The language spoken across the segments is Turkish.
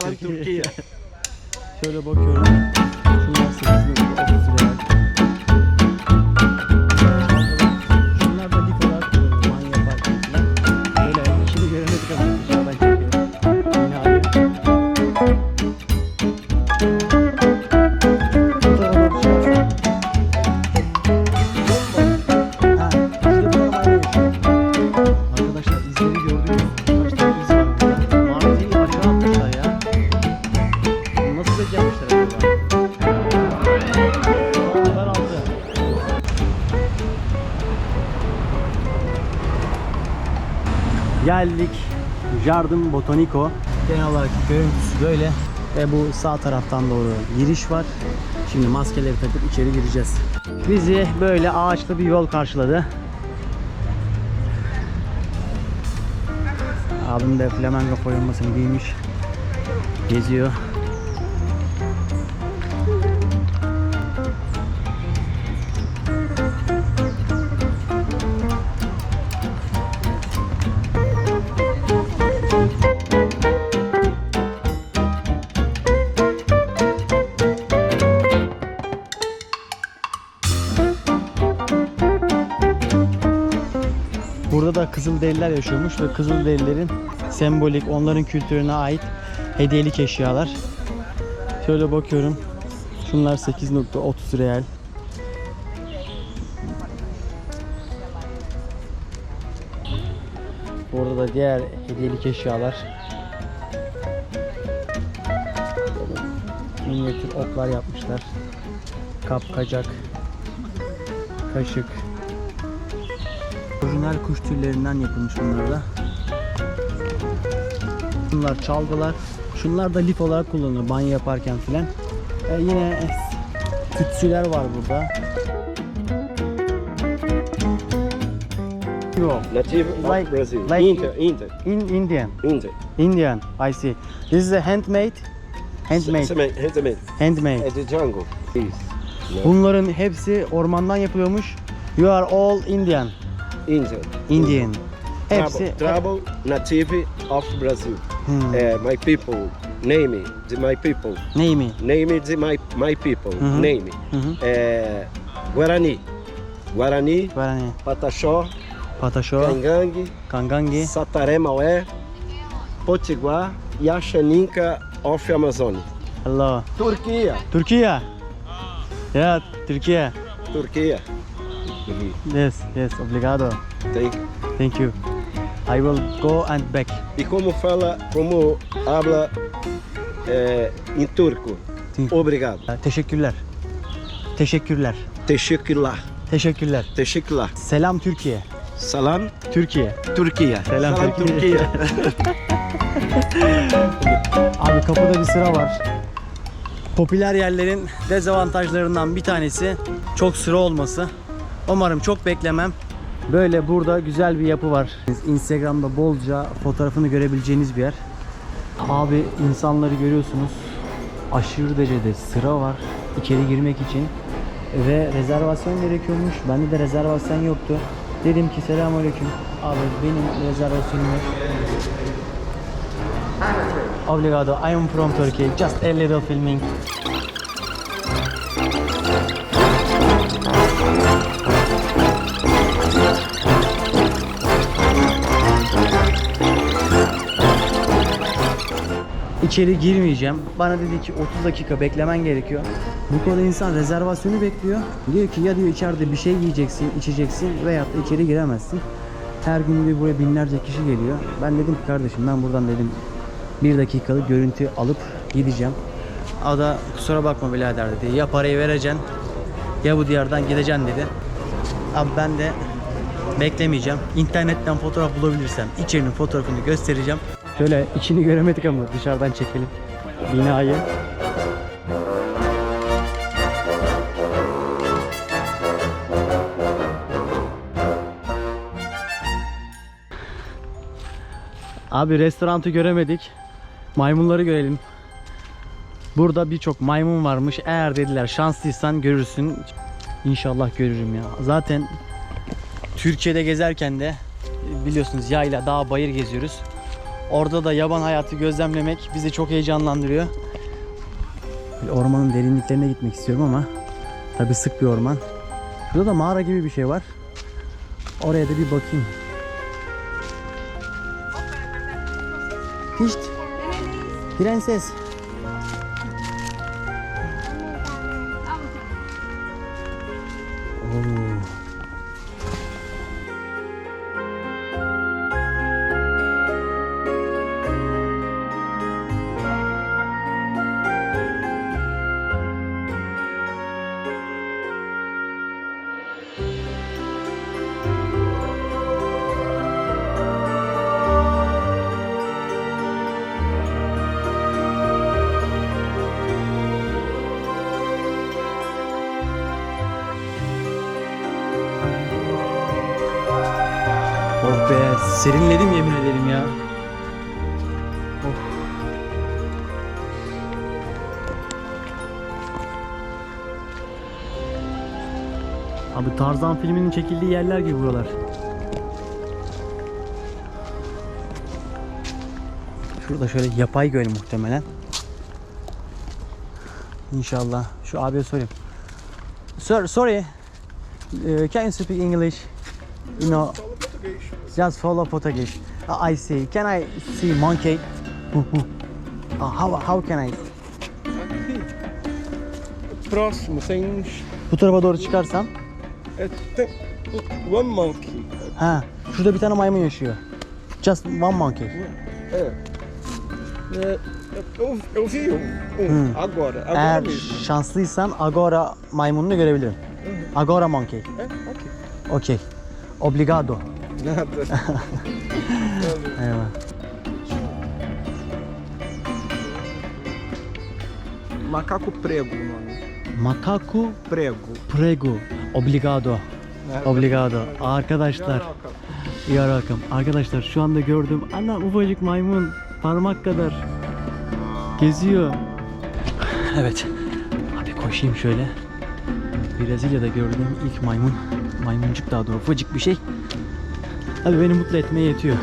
Salam Türkiye. Şöyle bakıyorum. Şunlar 8 30 Geldik. Jardin Botanico. Genel olarak görüntüsü böyle. Ve bu sağ taraftan doğru giriş var. Şimdi maskeleri takıp içeri gireceğiz. Bizi böyle ağaçlı bir yol karşıladı. Abim de flamenco formasını giymiş. Geziyor. Kızılderililer yaşıyormuş ve Kızılderililerin sembolik, onların kültürüne ait hediyelik eşyalar. Şöyle bakıyorum. Şunlar 8.30 real. Burada da diğer hediyelik eşyalar. Minyatür oklar yapmışlar. Kap, kacak, kaşık. Orijinal kuş tüylerinden yapılmış bunlar da. Bunlar çalgılar. Şunlar da lif olarak kullanılıyor banyo yaparken filan. Ee, yine tütsüler var burada. Native Like- of Brazil. like- Inter, Inter, In Indian. Inter. Indian. I see. This is a handmade. Handmade. Handmade. Handmade. At the jungle. Please. Bunların hepsi ormandan yapılıyormuş. You are all Indian. Inter. Indian. Hepsi trouble, native of Brazil. Hmm. Uh, my people, name the my people. Name it, the my, my people, Mhm. name it. Hı hı. Uh, Guarani. Guarani, Guarani. Pataxó, Pataşo, Kangangi, Kangangi, Sataré Maué, Potiguar e Axaninca of Amazônia. Hello. Turquia. Türkiye. Yeah, Yes, yes, obrigado. Thank Thank you. I will go and back. E como fala, como habla eh, em turco? Sim. Obrigado. Teşekkürler. Teşekkürler. Teşekkürler. Teşekkürler. Teşekkürler. Selam Türkiye. Salam Türkiye. Türkiye. Selam Türkiye. Türkiye. Abi kapıda bir sıra var. Popüler yerlerin dezavantajlarından bir tanesi çok sıra olması. Umarım çok beklemem. Böyle burada güzel bir yapı var. Instagram'da bolca fotoğrafını görebileceğiniz bir yer. Abi insanları görüyorsunuz. Aşırı derecede sıra var içeri girmek için. Ve rezervasyon gerekiyormuş. Bende de rezervasyon yoktu. Dedim ki selamünaleyküm. Abi benim rezervasyonum yok. Obrigado. I am from Turkey. Just a little filming. İçeri girmeyeceğim. Bana dedi ki 30 dakika beklemen gerekiyor. Bu kadar insan rezervasyonu bekliyor. Diyor ki ya diyor içeride bir şey yiyeceksin, içeceksin veyahut da içeri giremezsin. Her gün diyor buraya binlerce kişi geliyor. Ben dedim ki kardeşim ben buradan dedim bir dakikalık görüntü alıp gideceğim. O da kusura bakma birader dedi. Ya parayı vereceksin ya bu diyardan gideceksin dedi. Abi ben de beklemeyeceğim. İnternetten fotoğraf bulabilirsem içerinin fotoğrafını göstereceğim. Şöyle içini göremedik ama dışarıdan çekelim binayı. Abi restoranı göremedik. Maymunları görelim. Burada birçok maymun varmış. Eğer dediler şanslıysan görürsün. İnşallah görürüm ya. Zaten Türkiye'de gezerken de biliyorsunuz yayla, dağ, bayır geziyoruz. Orada da yaban hayatı gözlemlemek bizi çok heyecanlandırıyor. Ormanın derinliklerine gitmek istiyorum ama tabi sık bir orman. Şurada da mağara gibi bir şey var. Oraya da bir bakayım. Pişt. Prenses. Serinledim yemin ederim ya. Of. Abi Tarzan filminin çekildiği yerler gibi buralar. Şurada şöyle yapay göl muhtemelen. İnşallah. Şu abiye sorayım. Sir, sorry. Uh, can you speak English? You know, just follow Portuguese. Uh, I see. Can I see monkey? Uh, how how can I? Próximo tem uns. Bu tarafa doğru çıkarsam. Tem one monkey. Ha, şurada bir tane maymun yaşıyor. Just one monkey. É. É, eu, eu vi um, um agora, agora Eğer mesmo. şanslıysan Agora maymununu görebilirim. Agora monkey. É, ok. Okey. Obrigado. Nada. Eyvallah. Macaco prego o nome. Macaco Prego. prego. Obrigado. Obrigado. Arkadaşlar. You're welcome. Arkadaşlar şu anda gördüm. Ana ufacık maymun parmak kadar geziyor. Evet. Abi koşayım şöyle. Brezilya'da gördüğüm ilk maymun. Maymuncuk daha doğru ufacık bir şey. Abi beni mutlu etmeye yetiyor.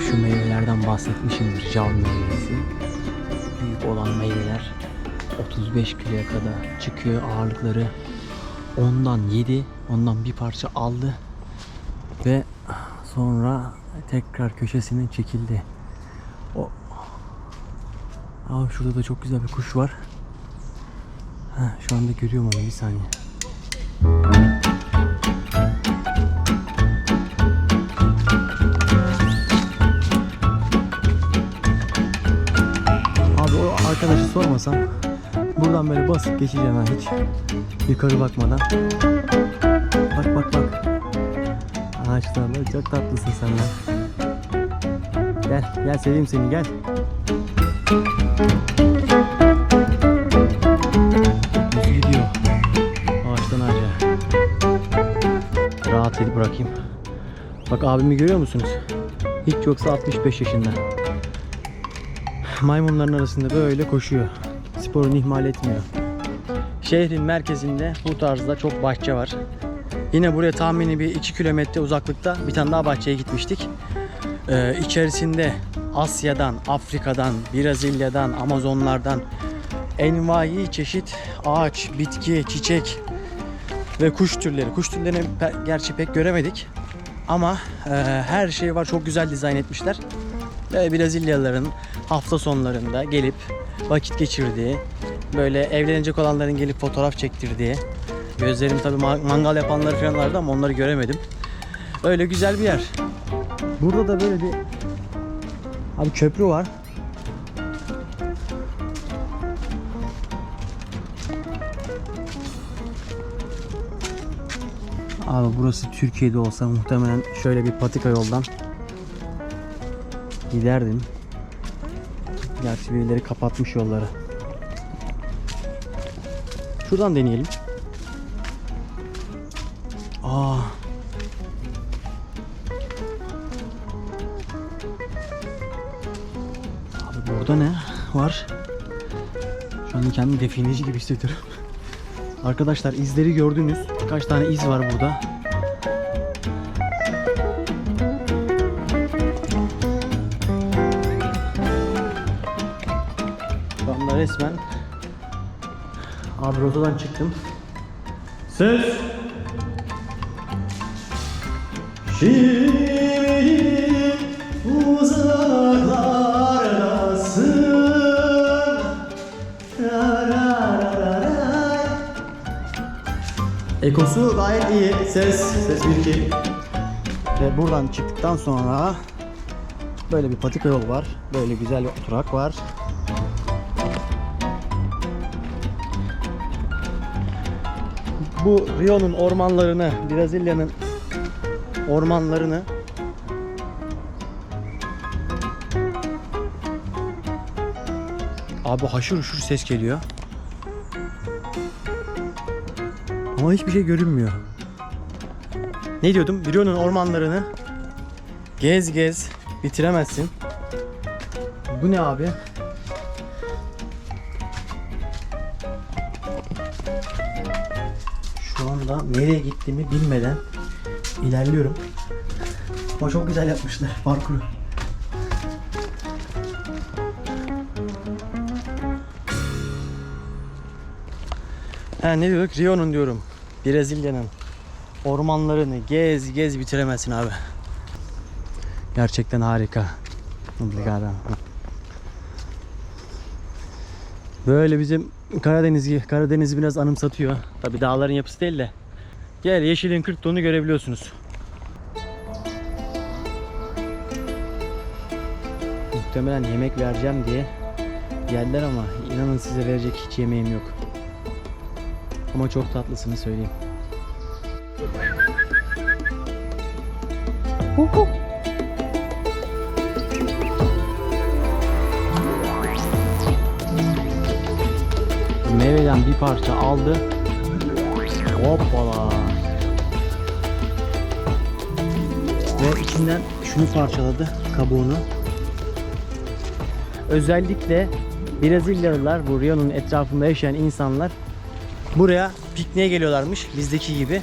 Şu meyvelerden bahsetmişimdir. Jav meyvesi. Büyük olan meyveler 35 kiloya kadar çıkıyor ağırlıkları. Ondan yedi. Ondan bir parça aldı. Ve sonra tekrar köşesine çekildi. O Aa, şurada da çok güzel bir kuş var. Heh, şu anda görüyorum onu bir saniye. Abi o arkadaşı sormasam buradan böyle basıp geçeceğim ha hiç yukarı bakmadan. Bak bak bak. Ağaçlarla çok tatlısın sen lan. Gel gel seveyim seni gel. Düz gidiyor. Ağaçtan ağaca. Rahat edip bırakayım. Bak abimi görüyor musunuz? Hiç yoksa 65 yaşında. Maymunların arasında böyle koşuyor. Sporunu ihmal etmiyor. Şehrin merkezinde bu tarzda çok bahçe var. Yine buraya tahmini bir 2 kilometre uzaklıkta bir tane daha bahçeye gitmiştik. Ee, içerisinde Asya'dan, Afrika'dan, Brezilya'dan, Amazonlardan envai çeşit ağaç, bitki, çiçek ve kuş türleri. Kuş türlerini pe- gerçi pek göremedik. Ama e, her şey var. Çok güzel dizayn etmişler. Ve Brezilyalıların hafta sonlarında gelip vakit geçirdiği, böyle evlenecek olanların gelip fotoğraf çektirdiği, gözlerim tabii ma- mangal yapanları falan vardı ama onları göremedim. Öyle güzel bir yer. Burada da böyle bir abi köprü var. Abi burası Türkiye'de olsa muhtemelen şöyle bir patika yoldan giderdim. Gerçi birileri kapatmış yolları. Şuradan deneyelim. Aa. Abi burada ne var? Şu an kendimi defineci gibi hissediyorum. Arkadaşlar izleri gördünüz. Kaç tane iz var burada. Resmen Abi rotadan çıktım. Ses! Şimdi uzaklardasın. Ekosu gayet iyi. Ses, ses 1 2. Ve buradan çıktıktan sonra böyle bir patika yol var. Böyle güzel bir oturak var. Bu Rio'nun ormanlarını, Brezilya'nın ormanlarını Abi haşır uşur ses geliyor. Ama hiçbir şey görünmüyor. Ne diyordum? Rio'nun ormanlarını gez gez bitiremezsin. Bu ne abi? Nereye gittiğimi bilmeden ilerliyorum. Ama çok güzel yapmışlar parkuru. Ha ne diyorduk? Rio'nun diyorum. Brezilya'nın ormanlarını gez gez bitiremezsin abi. Gerçekten harika. Obrigado. Böyle bizim Karadeniz'i Karadeniz biraz anımsatıyor. Tabi dağların yapısı değil de. Gel yeşilin 40 tonu görebiliyorsunuz. Muhtemelen yemek vereceğim diye geldiler ama inanın size verecek hiç yemeğim yok. Ama çok tatlısını söyleyeyim. Meyveden bir parça aldı. Hoppala. Ve içinden şunu parçaladı kabuğunu. Özellikle Brezilyalılar, bu Rio'nun etrafında yaşayan insanlar buraya pikniğe geliyorlarmış bizdeki gibi.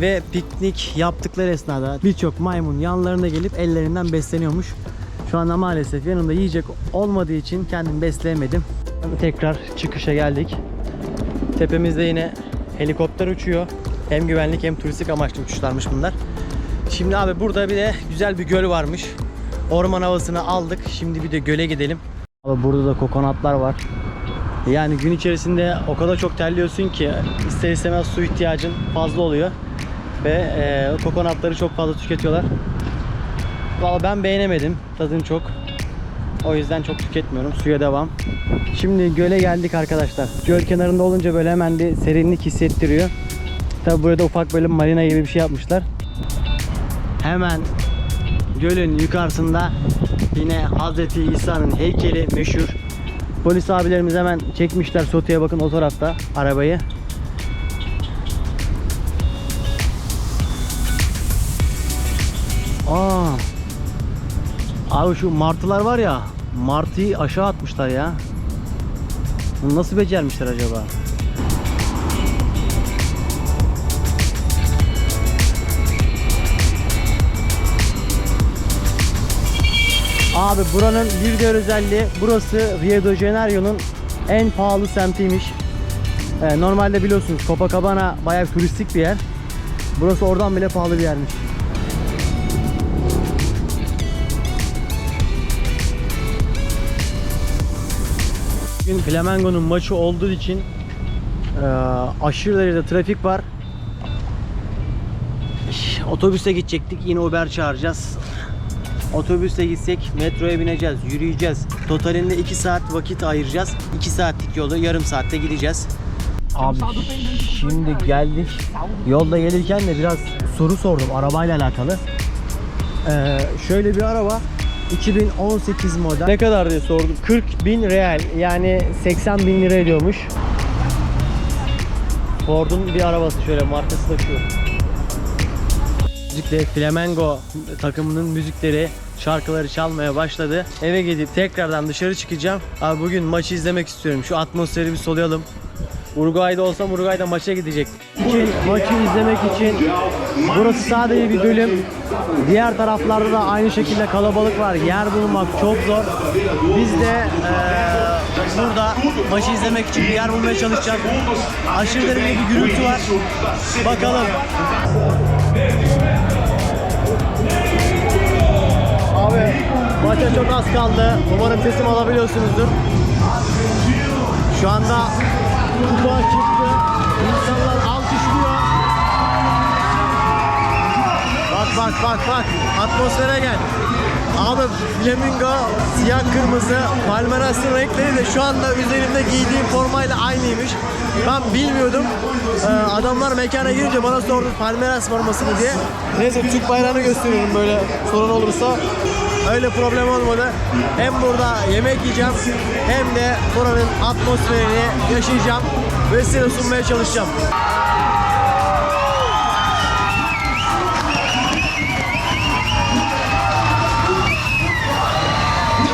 Ve piknik yaptıkları esnada birçok maymun yanlarına gelip ellerinden besleniyormuş. Şu anda maalesef yanımda yiyecek olmadığı için kendim besleyemedim. Tekrar çıkışa geldik. Tepemizde yine helikopter uçuyor. Hem güvenlik hem turistik amaçlı uçuşlarmış bunlar. Şimdi abi burada bir de güzel bir göl varmış. Orman havasını aldık. Şimdi bir de göle gidelim. Abi burada da kokonatlar var. Yani gün içerisinde o kadar çok terliyorsun ki ister istemez su ihtiyacın fazla oluyor. Ve e, kokonatları çok fazla tüketiyorlar. Valla ben beğenemedim. Tadını çok. O yüzden çok tüketmiyorum. Suya devam. Şimdi göle geldik arkadaşlar. Göl kenarında olunca böyle hemen bir serinlik hissettiriyor. Tabi burada ufak böyle marina gibi bir şey yapmışlar. Hemen gölün yukarısında yine Hazreti İsa'nın heykeli meşhur. Polis abilerimiz hemen çekmişler sotuya bakın o tarafta arabayı. Aa. Abi şu martılar var ya martıyı aşağı atmışlar ya. Bunu nasıl becermişler acaba? Abi buranın bir diğer özelliği burası Rio de Janeiro'nun en pahalı semtiymiş. Ee, normalde biliyorsunuz Copacabana bayağı turistik bir yer. Burası oradan bile pahalı bir yermiş. Bugün Flamengo'nun maçı olduğu için e, aşırı derecede trafik var. Otobüse gidecektik. Yine Uber çağıracağız. Otobüste gitsek metroya bineceğiz, yürüyeceğiz. Totalinde 2 saat vakit ayıracağız. 2 saatlik yolu yarım saatte gideceğiz. Abi şimdi geldik. Yolda gelirken de biraz soru sordum arabayla alakalı. Ee, şöyle bir araba 2018 model. Ne kadar diye sordum. 40 bin real yani 80 bin lira ediyormuş. Ford'un bir arabası şöyle markası da şu. müzikle Flamengo takımının müzikleri, şarkıları çalmaya başladı. Eve gidip tekrardan dışarı çıkacağım. Abi bugün maçı izlemek istiyorum. Şu atmosferi bir soluyalım. Uruguay'da olsam Uruguay'da maça gidecek. İçin, maçı izlemek için burası sadece bir bölüm. Diğer taraflarda da aynı şekilde kalabalık var. Yer bulmak çok zor. Biz de eee, burada maçı izlemek için bir yer bulmaya çalışacağız. Aşırı derecede bir gürültü var. Bakalım. Abi maça çok az kaldı. Umarım sesim alabiliyorsunuzdur. Şu anda kupa çıktı. İnsanlar alkışlıyor. Bak bak bak bak. Atmosfere gel. Abi flamingo siyah kırmızı Palmeiras'ın renkleri de şu anda üzerimde giydiğim formayla aynıymış. Ben bilmiyordum. Ee, adamlar mekana girince bana sordu Palmeiras forması mı diye. Neyse Türk bayrağını gösteriyorum böyle sorun olursa. Öyle problem olmadı. Hem burada yemek yiyeceğim hem de buranın atmosferini yaşayacağım ve size sunmaya çalışacağım.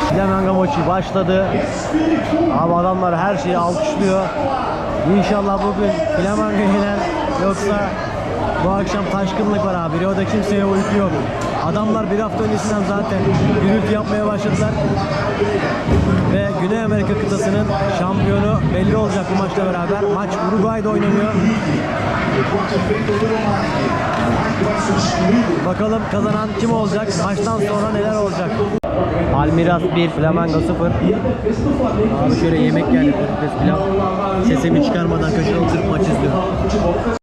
Flamengo maçı başladı. Abi adamlar her şeyi alkışlıyor. İnşallah bugün Flamengo yener. Yoksa bu akşam taşkınlık var abi. Rio'da kimseye uyku yok. Adamlar bir hafta öncesinden zaten gürültü yapmaya başladılar. Ve Güney Amerika kıtasının şampiyonu belli olacak bu maçla beraber. Maç Uruguay'da oynanıyor. Bakalım kazanan kim olacak? Maçtan sonra neler olacak? Almiras 1, Flamengo 0. Abi şöyle yemek geldi pilav. Sesimi çıkarmadan köşede oturup maç izliyorum.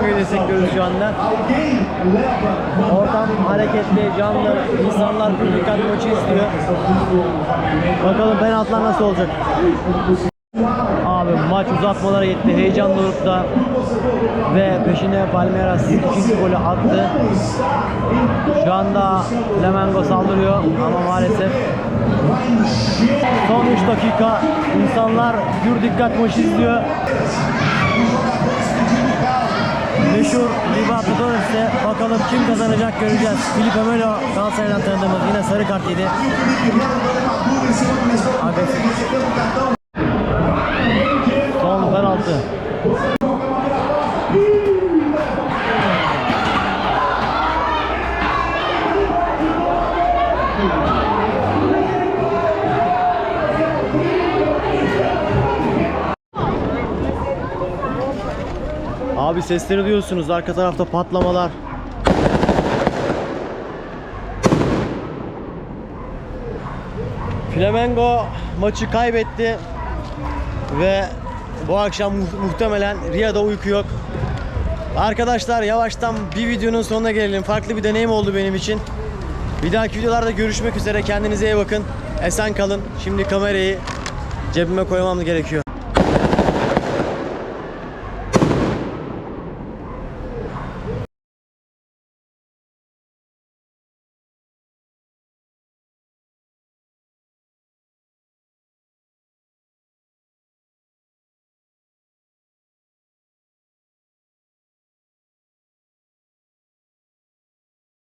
Flamengo'yu destekliyoruz şu anda. Ortam hareketli, canlı. İnsanlar dikkat maçı istiyor. Bakalım penaltılar nasıl olacak. Abi maç uzatmalara gitti. Heyecan dorukta. Ve peşine Palmeiras ikinci golü attı. Şu anda Flamengo saldırıyor ama maalesef son 3 dakika insanlar gür dikkat maçı izliyor. Meşhur Libertados'te bakalım kim kazanacak göreceğiz. Felipe Melo Galatasaray'dan tanıdığımız yine sarı kart yedi. Agresif. Son penaltı. Abi sesleri duyuyorsunuz. Arka tarafta patlamalar. Flamengo maçı kaybetti ve bu akşam mu- muhtemelen Riya'da uyku yok. Arkadaşlar yavaştan bir videonun sonuna gelelim. Farklı bir deneyim oldu benim için. Bir dahaki videolarda görüşmek üzere. Kendinize iyi bakın. Esen kalın. Şimdi kamerayı cebime koymam gerekiyor.